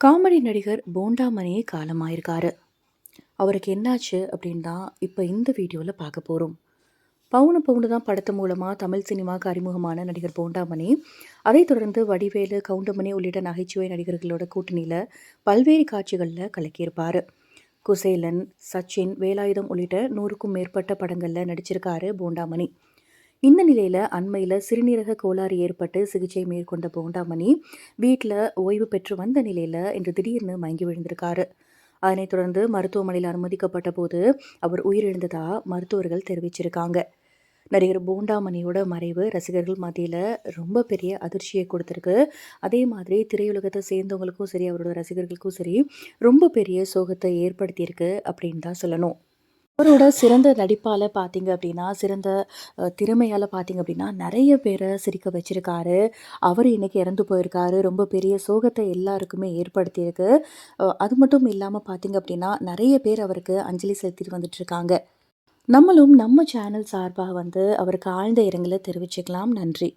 Comedy நடிகர் போண்டாமணியே காலமாயிருக்காரு. அவருக்கு என்னாச்சு அப்படின்னு தான் இப்போ இந்த வீடியோவில் பார்க்க போகிறோம் பவுனு பவுனு தான் படத்து மூலமாக தமிழ் சினிமாவுக்கு அறிமுகமான நடிகர் போண்டாமணி, அதைத் தொடர்ந்து வடிவேலு, கவுண்டமணி உள்ளிட்ட நகைச்சுவை நடிகர்களோட கூட்டணியில் பல்வேறு காட்சிகளில் கலக்கியிருப்பார் குசேலன், சச்சின், வேலாயுதம் உள்ளிட்ட நூறுக்கும் மேற்பட்ட படங்களில் நடிச்சிருக்காரு போண்டாமணி. இந்த நிலையில் அண்மையில் சிறுநீரக கோளாறு ஏற்பட்டு சிகிச்சை மேற்கொண்ட போண்டாமணி, வீட்டில் ஓய்வு பெற்று வந்த நிலையில் இன்று திடீர்னு மயங்கி விழுந்திருக்காரு. அதனைத் தொடர்ந்து மருத்துவமனையில் அனுமதிக்கப்பட்ட போது அவர் உயிரிழந்ததா மருத்துவர்கள் தெரிவிச்சிருக்காங்க. நடிகர் போண்டாமணியோட மறைவு ரசிகர்கள் மத்தியில் ரொம்ப பெரிய அதிர்ச்சியை கொடுத்துருக்கு அதே மாதிரி திரையுலகத்தை சேர்ந்தவங்களுக்கும் சரி, அவரோட ரசிகர்களுக்கும் சரி, ரொம்ப பெரிய சோகத்தை ஏற்படுத்தியிருக்கு அப்படின்னு தான் சொல்லணும். அவரோட சிறந்த நடிப்பால் பார்த்தீங்க அப்படின்னா, சிறந்த திறமையால் பார்த்தீங்க அப்படின்னா, நிறைய பேரை சிரிக்க வச்சிருக்காரு. அவர் இன்றைக்கி இறந்து போயிருக்காரு. ரொம்ப பெரிய சோகத்தை எல்லாருக்குமே ஏற்படுத்தியிருக்கு. அது மட்டும் இல்லாமல் பார்த்தீங்க அப்படின்னா, நிறைய பேர் அவருக்கு அஞ்சலி செலுத்திட்டு வந்துட்டுருக்காங்க. நம்மளும் நம்ம சேனல் சார்பாக வந்து அவருக்கு ஆழ்ந்த இரங்கலை தெரிவிச்சுக்கலாம். நன்றி.